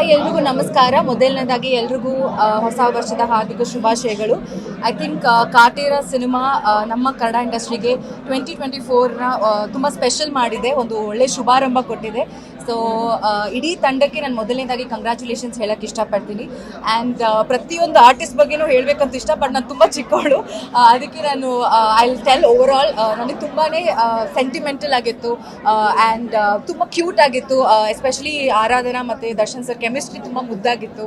Hi, ಎಲ್ರಿಗೂ ನಮಸ್ಕಾರ. ಮೊದಲನೇದಾಗಿ ಎಲ್ರಿಗೂ ಹೊಸ ವರ್ಷದ ಹಾರ್ದಿಕ ಶುಭಾಶಯಗಳು. ಐ ಥಿಂಕ್ ಕಾಟೇರ ಸಿನಿಮಾ ನಮ್ಮ ಕನ್ನಡ ಇಂಡಸ್ಟ್ರಿಗೆ ಟ್ವೆಂಟಿ ಟ್ವೆಂಟಿ ಫೋರ್ನ ತುಂಬ ಸ್ಪೆಷಲ್ ಮಾಡಿದೆ. ಒಂದು ಒಳ್ಳೆ ಶುಭಾರಂಭ ಕೊಟ್ಟಿದೆ. ಸೊ ಇಡೀ ತಂಡಕ್ಕೆ ನಾನು ಮೊದಲನೇದಾಗಿ ಕಂಗ್ರ್ಯಾಚುಲೇಷನ್ಸ್ ಹೇಳಕ್ಕೆ ಇಷ್ಟಪಡ್ತೀನಿ. ಆ್ಯಂಡ್ ಪ್ರತಿಯೊಂದು ಆರ್ಟಿಸ್ಟ್ ಬಗ್ಗೆನೂ ಹೇಳಬೇಕಂತ ಇಷ್ಟ ಬಟ್ ನಾನು ತುಂಬ ಚಿಕ್ಕವಳು ಅದಕ್ಕೆ ನಾನು ಐ ಟೆಲ್ ಓವರ್ ಆಲ್ ನನಗೆ ತುಂಬಾ ಸೆಂಟಿಮೆಂಟಲ್ ಆಗಿತ್ತು. ಆ್ಯಂಡ್ ತುಂಬ ಕ್ಯೂಟ್ ಆಗಿತ್ತು. ಎಸ್ಪೆಷಲಿ ಆರಾಧನಾ ಮತ್ತು ದರ್ಶನ್ ಸರ್ ಕೆಮಿಸ್ಟ್ರಿ ತುಂಬ ಮುದ್ದಾಗಿತ್ತು.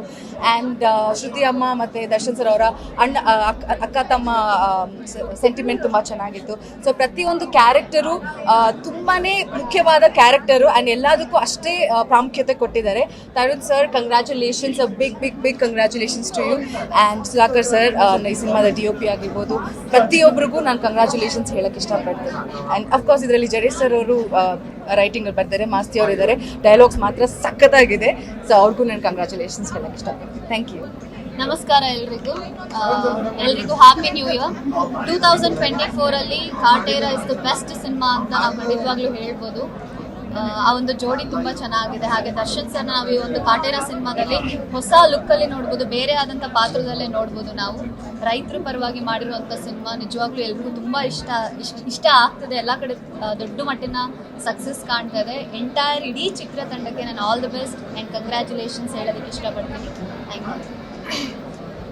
ಆ್ಯಂಡ್ ಶ್ರುತಿ ಅಮ್ಮ ಮತ್ತು ದರ್ಶನ್ ಸರ್ ಅವರ ಅಣ್ಣ ಅಕ್ಕ ಅಕ್ಕ ತಮ್ಮ ಸೆಂಟಿಮೆಂಟ್ ತುಂಬ ಚೆನ್ನಾಗಿತ್ತು. ಸೊ ಪ್ರತಿಯೊಂದು ಕ್ಯಾರೆಕ್ಟರು ತುಂಬಾ ಮುಖ್ಯವಾದ ಕ್ಯಾರೆಕ್ಟರು ಆ್ಯಂಡ್ ಎಲ್ಲದಕ್ಕೂ ಅಷ್ಟೇ ಪ್ರಾಮುಖ್ಯತೆ ಕೊಟ್ಟಿದ್ದಾರೆ. Tarun sir congratulations big big big congratulations to you and Sudhakar sir ಈ ಸಿನಿಮಾದ ಡಿ ಒ ಪಿ ಆಗಿರ್ಬೋದು. ಪ್ರತಿಯೊಬ್ಬರಿಗೂ ನಾನು ಕಂಗ್ರ್ಯಾಚುಲೇಷನ್ಸ್ ಹೇಳಕ್ಕೆ ಇಷ್ಟಪಡ್ತೀನಿ. ಆ್ಯಂಡ್ ಅಫ್ಕೋರ್ಸ್ ಇದರಲ್ಲಿ ಜಡೇಶ್ ಸರ್ ಅವರು ರೈಟಿಂಗ್ ಬರ್ತಾರೆ, ಮಾಸ್ತಿ ಅವರು ಇದ್ದಾರೆ ಡೈಲಾಗ್ಸ್ ಮಾತ್ರ ಸಖತ್ತಾಗಿದೆ. ಸೊ ಅವ್ರಿಗೂ ನಾನು ಕಂಗ್ರ್ಯಾಚುಲೇಷನ್ಸ್ ಹೇಳಕ್ಕೆ ಇಷ್ಟಪಡ್ತೀನಿ. ಥ್ಯಾಂಕ್ ಯು ನಮಸ್ಕಾರ ಎಲ್ರಿಗೂ. ಎಲ್ರಿಗೂ happy new year two thousand twenty ಫೋರಲ್ಲಿ Kaatera is the best cinema ಅಂತ ನಾವು ಖಂಡಿತವಾಗ್ಲೂ ಹೇಳ್ಬೋದು. ಆ, ಒಂದು ಜೋಡಿ ತುಂಬಾ ಚೆನ್ನಾಗಿದೆ. ಹಾಗೆ ದರ್ಶನ್ ಸರ್ ನಾವು ಈ ಒಂದು ಕಾಟೇರ ಸಿನಿಮಾದಲ್ಲಿ ಹೊಸ ಲುಕ್ ಅಲ್ಲಿ ನೋಡ್ಬೋದು. ಬೇರೆ ಆದಂತ ಪಾತ್ರದಲ್ಲೇ ನೋಡ್ಬೋದು ನಾವು. ರೈತರ ಪರವಾಗಿ ಮಾಡಿರುವಂತ ಸಿನಿಮಾ ನಿಜವಾಗ್ಲೂ ಎಲ್ರಿಗೂ ತುಂಬಾ ಇಷ್ಟ ಇಷ್ಟ ಇಷ್ಟ ಆಗ್ತದೆ. ಎಲ್ಲ ಕಡೆ ದೊಡ್ಡ ಮಟ್ಟಿನ ಸಕ್ಸಸ್ ಕಾಣ್ತಾ ಇದೆ. ಎಂಟೈರ್ ಇಡೀ ಚಿತ್ರತಂಡಕ್ಕೆ ನಾನು all the best and congratulations ಹೇಳೋದಕ್ಕೆ ಇಷ್ಟಪಡ್ತೀನಿ. ಥ್ಯಾಂಕ್ ಯು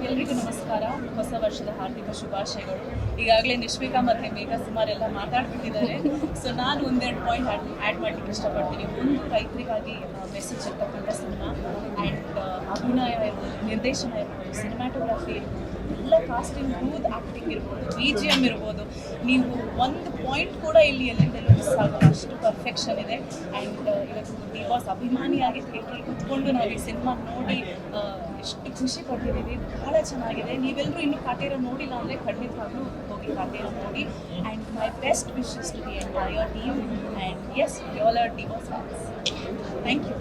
ಎಲ್ರಿಗೂ ನಮಸ್ಕಾರ. ಹೊಸ ವರ್ಷದ ಹಾರ್ದಿಕ ಶುಭಾಶಯಗಳು. ಈಗಾಗಲೇ ನಿಶ್ವಿಕಾ ಮತ್ತು ಮೇಘಾ ಸುಮಾರೆಲ್ಲ ಮಾತಾಡ್ಬಿಟ್ಟಿದ್ದಾರೆ. ಸೊ ನಾನು ಒಂದೆರಡು ಪಾಯಿಂಟ್ ಆ್ಯಡ್ ಆ್ಯಡ್ ಮಾಡಲಿಕ್ಕೆ ಇಷ್ಟಪಡ್ತೀನಿ. ಒಂದು ರೈತರಿಗಾಗಿ ಮೆಸೇಜ್ ಇರ್ತಕ್ಕಂಥ ಸಿನಿಮಾ ಆ್ಯಂಡ್ ಅಭಿನಯ ಇರ್ಬೋದು, ನಿರ್ದೇಶನ ಇರ್ಬೋದು ಸಿನಿಮ್ಯಾಟೋಗ್ರಫಿ ಇರ್ಬೋದು, ಎಲ್ಲ ಕಾಸ್ಟಿಂಗ್ ಕೂದ್ ಆ್ಯಕ್ಟಿಂಗ್ ಇರ್ಬೋದು ಬಿ ಜಿ ಎಂ ಇರ್ಬೋದು. ನೀವು ಒಂದು ಪಾಯಿಂಟ್ ಕೂಡ ಇಲ್ಲಿ ಎಲ್ಲಿಂದಲೂ ಅಷ್ಟು ಪರ್ಫೆಕ್ಷನ್ ಇದೆ. ಆ್ಯಂಡ್ ಇವತ್ತು ಡಿ ಬಾಸ್ ಅಭಿಮಾನಿಯಾಗಿ ಥಿಯೇಟ್ರಲ್ಲಿ ಕುತ್ಕೊಂಡು ನಾವು ಈ ಸಿನಿಮಾ ನೋಡಿ ಎಷ್ಟು ಖುಷಿ ಪಟ್ಟಿದ್ದೀವಿ ಭಾಳ ಚೆನ್ನಾಗಿದೆ. ನೀವೆಲ್ಲರೂ ಇನ್ನೂ ಕಾಟೇರ ನೋಡಿಲ್ಲ ಅಂದರೆ ಖಂಡಿತವಾಗ್ಲೂ ಹೋಗಿ ಕಾಟೇರ ನೋಡಿ. And my best wishes to the entire team and S R D boss thank you